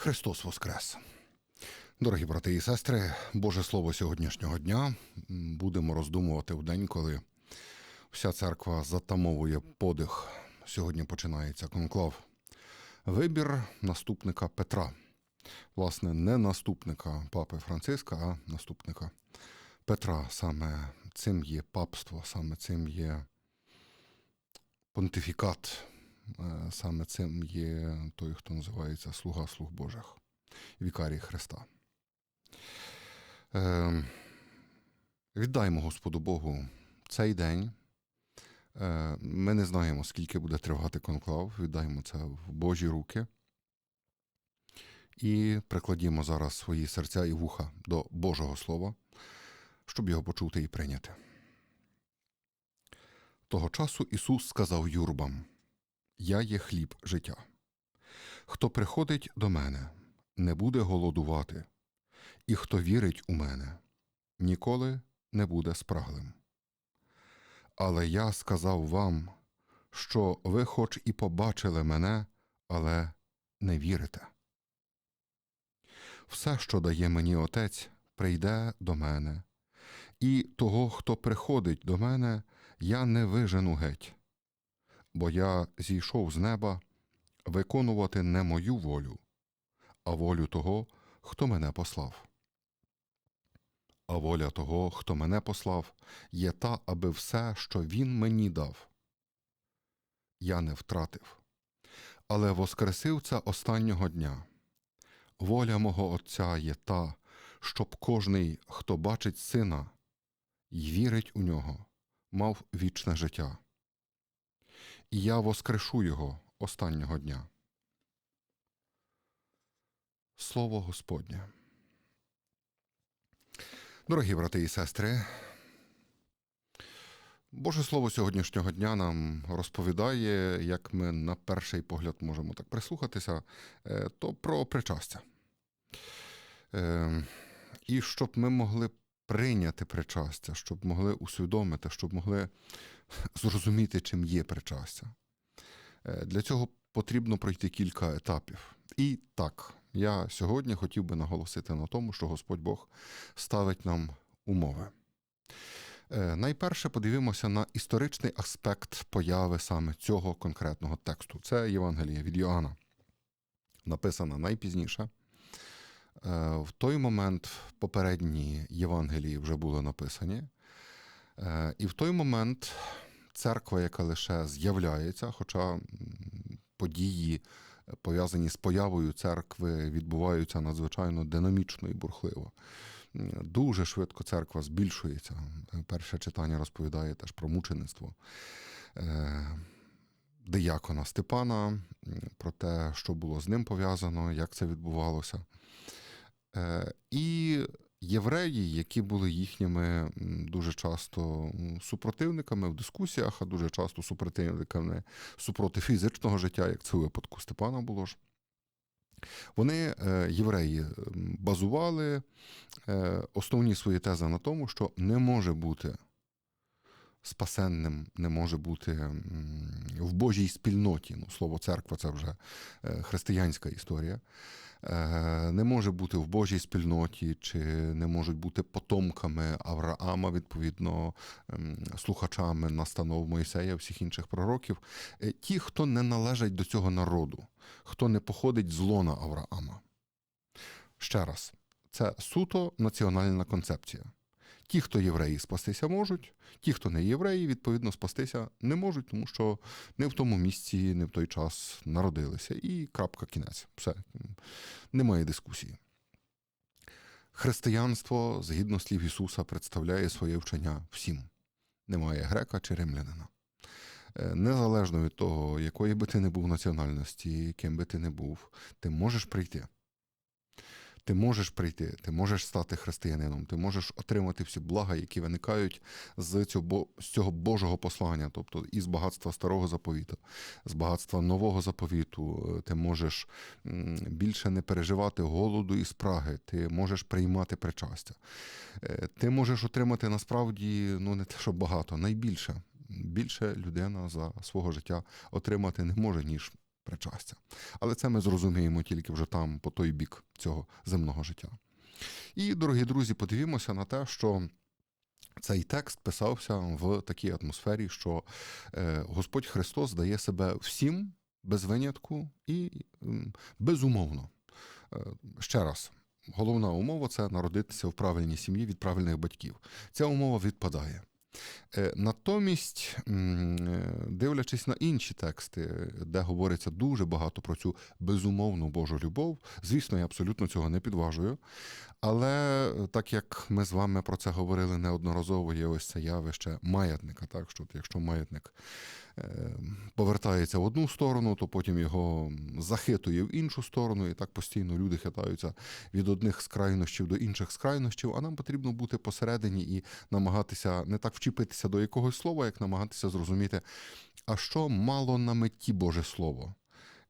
Христос Воскрес! Дорогі брати і сестри, Боже Слово сьогоднішнього дня будемо роздумувати в день, коли вся церква затамовує подих. Сьогодні починається конклав. Вибір наступника Петра. Власне, не наступника папи Франциска, а наступника Петра. Саме цим є папство, саме цим є понтифікат, саме цим є той, хто називається Слуга Слуг Божих, Вікарій Христа. Е, віддаймо Господу Богу цей день. Е, ми не знаємо, скільки буде тривати конклав. Віддаємо це в Божі руки. І прикладімо зараз свої серця і вуха до Божого Слова, щоб його почути і прийняти. Того часу Ісус сказав юрбам: Я є хліб життя. Хто приходить до мене, не буде голодувати, і хто вірить у мене, ніколи не буде спраглим. Але я сказав вам, що ви хоч і побачили мене, але не вірите. Все, що дає мені Отець, прийде до мене, і того, хто приходить до мене, я не вижену геть, бо я зійшов з неба виконувати не мою волю, а волю того, хто мене послав. А воля того, хто мене послав, є та, аби все, що він мені дав. Я не втратив, але воскресив це останнього дня. Воля мого Отця є та, щоб кожний, хто бачить сина й вірить у нього, мав вічне життя. І я воскрешу його останнього дня. Слово Господнє. Дорогі брати і сестри, Боже Слово сьогоднішнього дня нам розповідає, як ми на перший погляд можемо так прислухатися, е, то про причастя. Е, І щоб ми могли прийняти причастя, щоб могли усвідомити, щоб могли зрозуміти, чим є причастя. Е, Для цього потрібно пройти кілька етапів. І так, я сьогодні хотів би наголосити на тому, що Господь Бог ставить нам умови. Е, Найперше подивимося на історичний аспект появи саме цього конкретного тексту. Це Євангеліє від Йоанна, написана найпізніше. Е, В той момент попередні Євангелії вже були написані. Е, І в той момент церква, яка лише з'являється, хоча події, е, пов'язані з появою церкви, відбуваються надзвичайно динамічно і бурхливо. Дуже швидко церква збільшується. Перше читання розповідає теж про мучеництво. Диякона Степана, про те, що було з ним пов'язано, як це відбувалося. Е, І євреї, які були їхніми дуже часто супротивниками в дискусіях, а дуже часто супротивниками супроти фізичного життя, як це у випадку Степана було ж. Вони, е, євреї, базували е, основні свої тези на тому, що не може бути спасенним, не може бути в Божій спільноті. Ну, слово церква це вже християнська історія. Е, Не може бути в Божій спільноті, чи не можуть бути потомками Авраама, відповідно, ем, слухачами настанов Моїсея, всіх інших пророків. Е, Ті, хто не належать до цього народу, хто не походить з лона Авраама. Ще раз, це суто національна концепція. Ті, хто євреї, спастися можуть, ті, хто не євреї, відповідно, спастися не можуть, тому що не в тому місці, не в той час народилися. І крапка кінець. Все. Немає дискусії. Християнство, згідно слів Ісуса, представляє своє вчення всім. Немає грека чи римлянина. Е, Незалежно від того, якої би ти не був національності, ким би ти не був, ти можеш прийти. Ти можеш прийти, ти можеш стати християнином, ти можеш отримати всі блага, які виникають з цього, з цього Божого послання, тобто із багатства старого заповіту, з багатства нового заповіту. Е, Ти можеш більше не переживати голоду і спраги, ти можеш приймати причастя. Е, Ти можеш отримати насправді ну не те, що багато, найбільше. Більше людина за свого життя отримати не може, ніж причастя. Але це ми зрозуміємо тільки вже там, по той бік цього земного життя. І, дорогі друзі, подивімося на те, що цей текст писався в такій атмосфері, що е, Господь Христос дає себе всім без винятку і безумовно. Е, Ще раз, головна умова це народитися в правильній сім'ї від правильних батьків. Ця умова відпадає. Е, Натомість, дивлячись на інші тексти, де говориться дуже багато про цю безумовну Божу любов, звісно, я абсолютно цього не підважую. Але е, так як ми з вами про це говорили неодноразово, є ось це явище маятника. Так що якщо маятник повертається в одну сторону, то потім його захитує в іншу сторону, і так постійно люди хитаються від одних скрайнощів до інших скрайнощів. А нам потрібно бути посередині і намагатися не так вчепитися до якогось слова, як намагатися зрозуміти, а що мало на меті Боже Слово.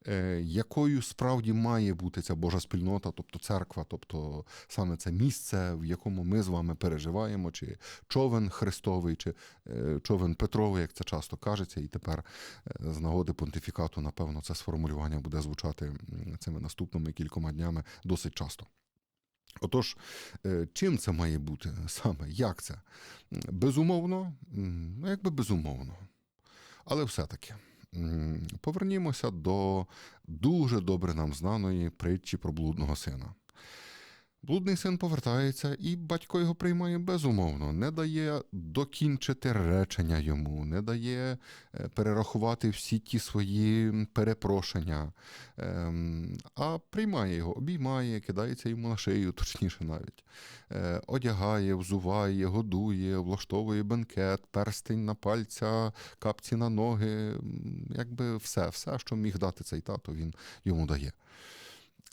Е, Якою справді має бути ця Божа спільнота, тобто церква, тобто саме це місце, в якому ми з вами переживаємо, чи човен Христовий, чи е, човен Петровий, як це часто кажеться, і тепер е, з нагоди понтифікату, напевно, це сформулювання буде звучати цими наступними кількома днями досить часто. Отож, чим це має бути саме? Як це? Безумовно, ну якби безумовно. Але все-таки повернімося до дуже добре нам знаної притчі про блудного сина. Блудний син повертається, і батько його приймає безумовно, не дає докінчити речення йому, не дає е, перерахувати всі ті свої перепрошення, ем, а приймає його, обіймає, кидається йому на шию, точніше навіть, Е, одягає, взуває, годує, влаштовує бенкет, перстень на пальця, капці на ноги, якби все, все, що міг дати цей тато, він йому дає.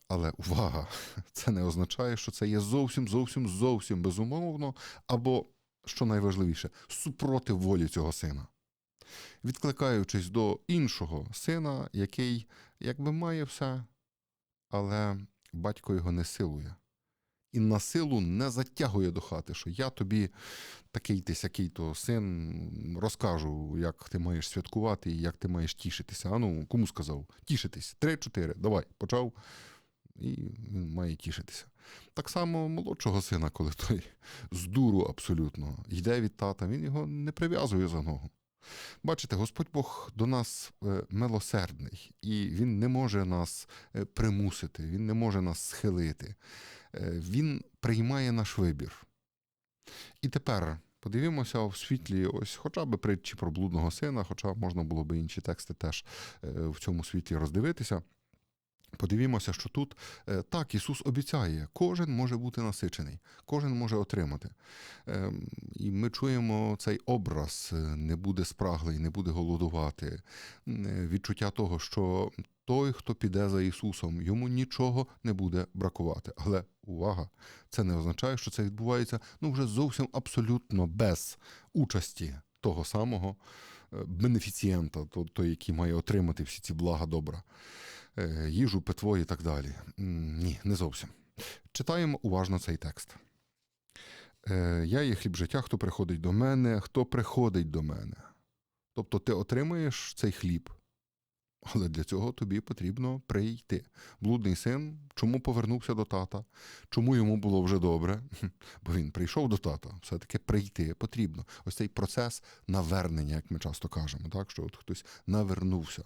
Але увага, це не означає, що це є зовсім, зовсім, зовсім безумовно, або, що найважливіше, супроти волі цього сина. Відкликаючись до іншого сина, який якби має все, але батько його не силує. І на силу не затягує до хати, що я тобі такий ти сякий то син розкажу, як ти маєш святкувати і як ти маєш тішитися. А ну, кому сказав? Тішитись. Три-чотири. Давай, почав і він має тішитися. Так само молодшого сина, коли той з дуру абсолютно йде від тата, він його не прив'язує за ногу. Бачите, Господь Бог до нас е, милосердний, і Він не може нас е, примусити, Він не може нас схилити. Е, Він приймає наш вибір. І тепер подивімося в світлі, ось хоча б притчі про блудного сина, хоча можна було би інші тексти теж в цьому світлі роздивитися. Подивімося, що тут е, так Ісус обіцяє, кожен може бути насичений, кожен може отримати. Ем, І ми чуємо цей образ: е, не буде спраглий, не буде голодувати, е, відчуття того, що той, хто піде за Ісусом, йому нічого не буде бракувати. Але увага, це не означає, що це відбувається ну вже зовсім абсолютно без участі того самого бенефіцієнта, то- той, який має отримати всі ці блага добра їжу, питво і так далі. Ні, не зовсім. Читаємо уважно цей текст. Е, Я є хліб життя, хто приходить до мене, хто приходить до мене. Тобто ти отримуєш цей хліб, але для цього тобі потрібно прийти. Блудний син чому повернувся до тата? Чому йому було вже добре? Бо він прийшов до тата. Все-таки прийти потрібно. Ось цей процес навернення, як ми часто кажемо, так? що от хтось навернувся.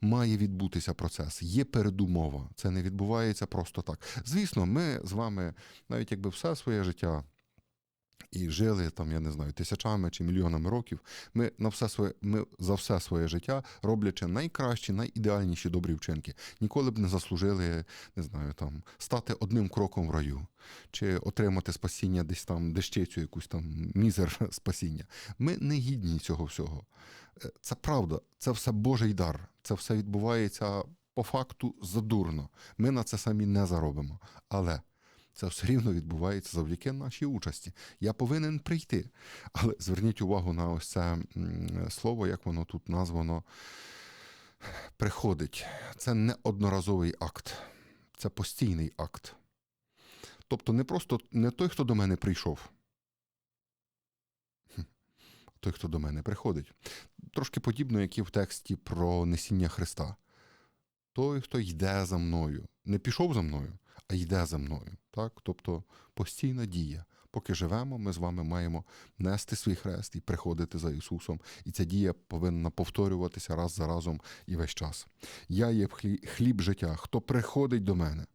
Має відбутися процес, є передумова. Це не відбувається просто так. Звісно, ми з вами, навіть якби все своє життя і жили там, я не знаю, тисячами чи мільйонами років. Ми на все своє, ми за все своє життя, роблячи найкращі, найідеальніші добрі вчинки, ніколи б не заслужили, не знаю, там стати одним кроком в раю, чи отримати спасіння десь там, дещицю, якусь там мізер спасіння. Ми не гідні цього всього. Е, Це правда, це все Божий дар. Це все відбувається по факту задурно. Ми на це самі не заробимо. Але це все рівно відбувається завдяки нашій участі. Я повинен прийти. Але зверніть увагу на ось це слово, як воно тут названо. Приходить. Це не одноразовий акт, це постійний акт. Тобто не просто не той, хто до мене прийшов, той, хто до мене приходить. Трошки подібно, як і в тексті про несіння Христа. той, хто йде за мною, не пішов за мною, а йде за мною. Так? Тобто постійна дія. Поки живемо, ми з вами маємо нести свій хрест і приходити за Ісусом. І ця дія повинна повторюватися раз за разом і весь час. Я є хлі- хліб життя. Хто приходить до мене?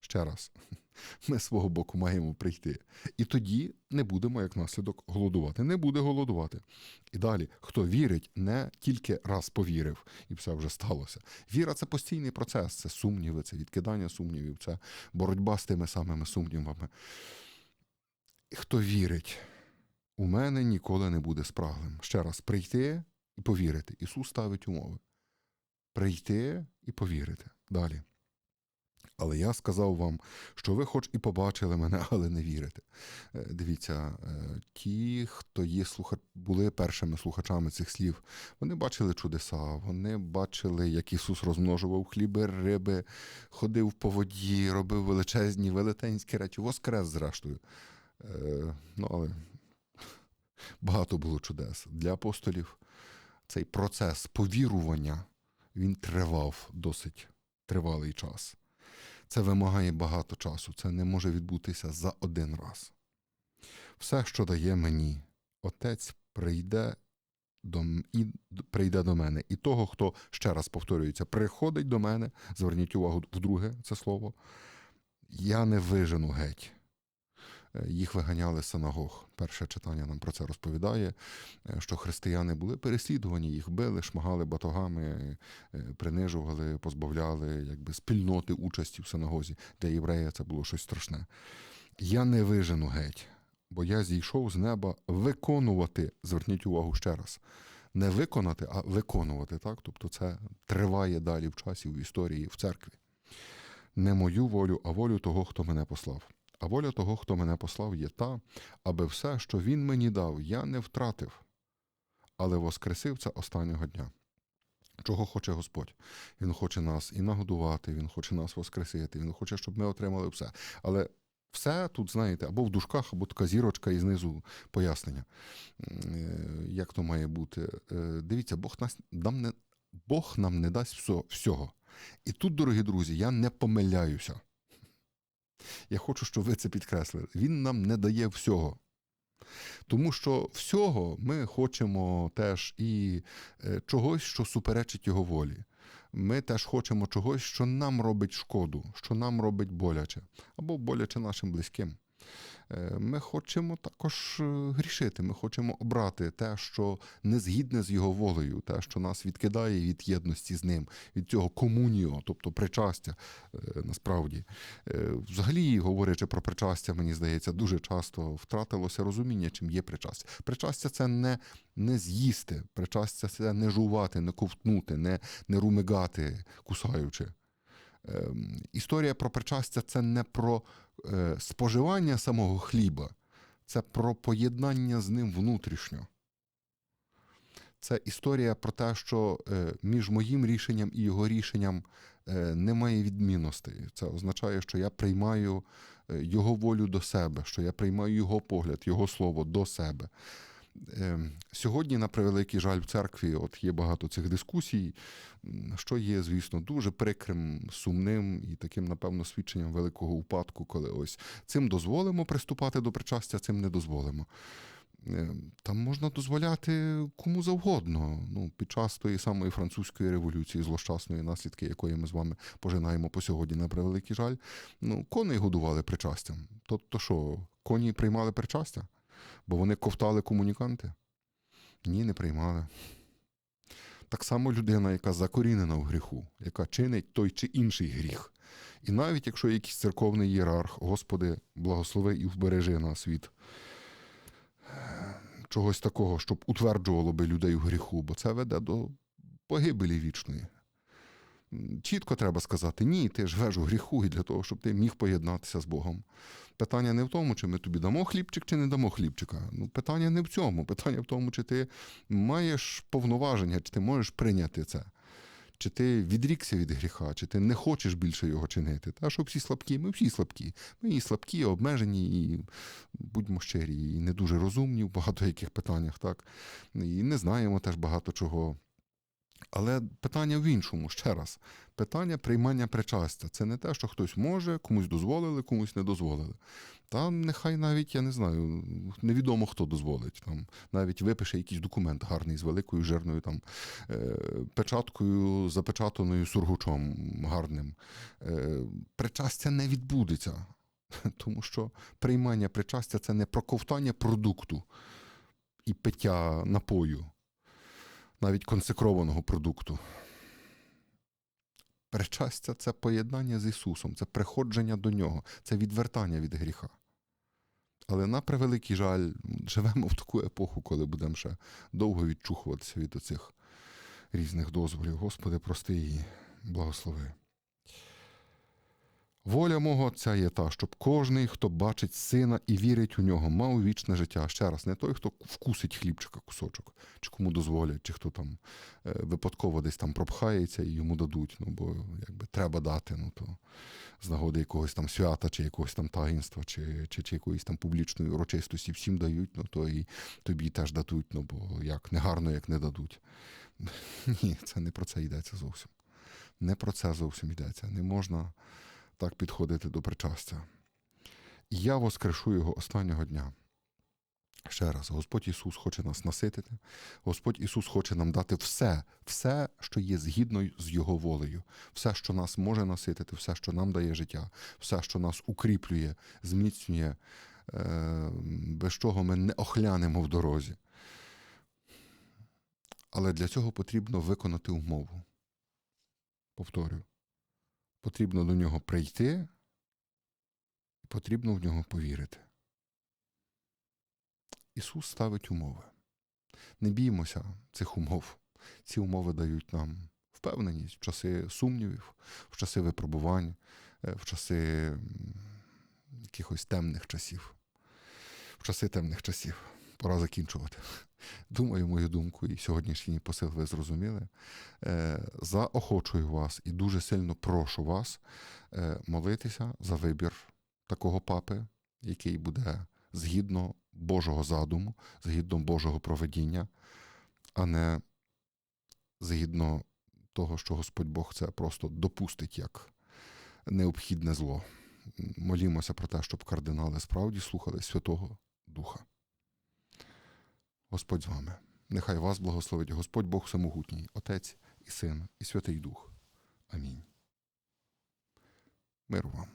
Ще раз, ми свого боку маємо прийти. І тоді не будемо, як наслідок, голодувати. Не буде голодувати. І далі, хто вірить, не тільки раз повірив, і все вже сталося. Віра це постійний процес, це сумніви, це відкидання сумнівів, це боротьба з тими самими сумнівами. Хто вірить, у мене ніколи не буде спраглим. Ще раз, прийти і повірити. Ісус ставить умови. Прийти і повірити. Далі. Але я сказав вам, що ви хоч і побачили мене, але не вірите. Е, Дивіться, е, ті, хто є слуха... були першими слухачами цих слів, вони бачили чудеса, вони бачили, як Ісус розмножував хліби, риби, ходив по воді, робив величезні, велетенські речі, воскрес, зрештою. Е, Ну, але багато було чудес. Для апостолів цей процес повірування він тривав досить тривалий час. Це вимагає багато часу. Це не може відбутися за один раз. Все, що дає мені, Отець прийде до, і прийде до мене. І того, хто ще раз повторюється, приходить до мене, зверніть увагу вдруге це слово. Я не вижену геть. Їх виганяли з синагог. Перше читання нам про це розповідає, е, що християни були переслідувані, їх били, шмагали батогами, е, принижували, позбавляли якби, спільноти участі в синагозі. Для єврея це було щось страшне. Я не вижену геть, бо я зійшов з неба виконувати. Зверніть увагу ще раз. Не виконати, а виконувати. Так? Тобто це триває далі в часі, в історії, в церкві. Не мою волю, а волю того, хто мене послав. А воля того, хто мене послав, є та, аби все, що він мені дав, я не втратив, але воскресив це останнього дня. Чого хоче Господь? Він хоче нас і нагодувати, Він хоче нас воскресити, Він хоче, щоб ми отримали все. Але все тут, знаєте, або в дужках, або така зірочка і знизу пояснення, Е, як то має бути. Е, Дивіться, Бог, нас, нам не, Бог нам не дасть всього. І тут, дорогі друзі, я не помиляюся. Я хочу, щоб ви це підкреслили. Він нам не дає всього. Тому що всього ми хочемо теж і е, чогось, що суперечить його волі. Ми теж хочемо чогось, що нам робить шкоду, що нам робить боляче, або боляче нашим близьким. Ми хочемо також е, грішити, ми хочемо обрати те, що не згідне з його волею, те, що нас відкидає від єдності з ним, від цього комуніо, тобто причастя е, насправді. Е, Взагалі, говорячи про причастя, мені здається, дуже часто втратилося розуміння, чим є причастя. Причастя це не, не з'їсти, причастя це не жувати, не ковтнути, не, не румигати, кусаючи. Ем, Історія про причастя це не про споживання самого хліба, це про поєднання з ним внутрішньо. Це історія про те, що е, між моїм рішенням і його рішенням е, немає відмінностей. Це означає, що я приймаю е, його волю до себе, що я приймаю його погляд, його слово до себе. Е, Сьогодні, на превеликий жаль, в церкві от є багато цих дискусій, що є, звісно, дуже прикрим, сумним і таким, напевно, свідченням великого упадку, коли ось цим дозволимо приступати до причастя, цим не дозволимо. Е, Там можна дозволяти кому завгодно. Ну, під час тої самої французької революції, злощасної наслідки, якої ми з вами пожинаємо по сьогодні, на превеликий жаль, ну, коней годували причастям. Тобто що, коні приймали причастя? Бо вони ковтали комуніканти? Ні, не приймали. Так само людина, яка закорінена в гріху, яка чинить той чи інший гріх. І навіть якщо якийсь церковний ієрарх, Господи, благослови і вбережи нас від е, чогось такого, щоб утверджувало би людей в гріху, бо це веде до погибелі вічної. Чітко треба сказати, ні, ти живеш у гріху і для того, щоб ти міг поєднатися з Богом. Питання не в тому, чи ми тобі дамо хлібчик, чи не дамо хлібчика. Ну, питання не в цьому. Питання в тому, чи ти маєш повноваження, чи ти можеш прийняти це. Чи ти відрікся від гріха, чи ти не хочеш більше його чинити. Та що всі слабкі, ми всі слабкі. Ми і слабкі, обмежені, і будьмо щирі, і не дуже розумні в багато яких питаннях, так. І не знаємо теж багато чого. Але питання в іншому, ще раз. Питання приймання причастя. Це не те, що хтось може, комусь дозволили, комусь не дозволили. Та нехай навіть, я не знаю, невідомо хто дозволить. Там навіть випише якийсь документ гарний з великою жирною там е, печаткою, запечатаною сургучом гарним. Е, причастя не відбудеться. Тому що приймання причастя це не проковтання продукту і пиття напою, навіть консекрованого продукту. Причастя це поєднання з Ісусом, це приходження до Нього, це відвертання від гріха. Але на превеликий жаль, живемо в таку епоху, коли будемо ще довго відчухуватися від оцих різних дозволів. Господи, прости її, благослови. Воля мого Отця є та, щоб кожний, хто бачить сина і вірить у нього, мав вічне життя. Ще раз, не той, хто вкусить хлібчика кусочок, чи кому дозволять, чи хто там е, випадково десь там пропхається і йому дадуть. Ну, бо якби треба дати, ну то з нагоди якогось там свята, чи якогось там таїнства, чи, чи, чи якоїсь там публічної урочистості всім дають, ну то і тобі теж дадуть, ну бо як негарно, як не дадуть. Ні, це не про це йдеться зовсім. Не про це зовсім йдеться. Не можна так підходити до причастя. І я воскрешу його останнього дня. Ще раз, Господь Ісус хоче нас наситити, Господь Ісус хоче нам дати все, все, що є згідно з Його волею, все, що нас може наситити, все, що нам дає життя, все, що нас укріплює, зміцнює, е, без чого ми не охлянемо в дорозі. Але для цього потрібно виконати умову. Повторюю, потрібно до нього прийти, і потрібно в нього повірити. Ісус ставить умови. Не біймося цих умов. Ці умови дають нам впевненість в часи сумнівів, в часи випробувань, е, в часи якихось темних часів. В часи темних часів. Пора закінчувати. Думаю, мою думку, і сьогоднішній посил ви зрозуміли. Е, Заохочую вас і дуже сильно прошу вас е, молитися за вибір такого папи, який буде згідно Божого задуму, згідно Божого проведіння, а не згідно того, що Господь Бог це просто допустить як необхідне зло. Молімося про те, щоб кардинали справді слухали Святого Духа. Господь з вами. Нехай вас благословить Господь Бог Самогутній, Отець і Син, і Святий Дух. Амінь. Миру вам.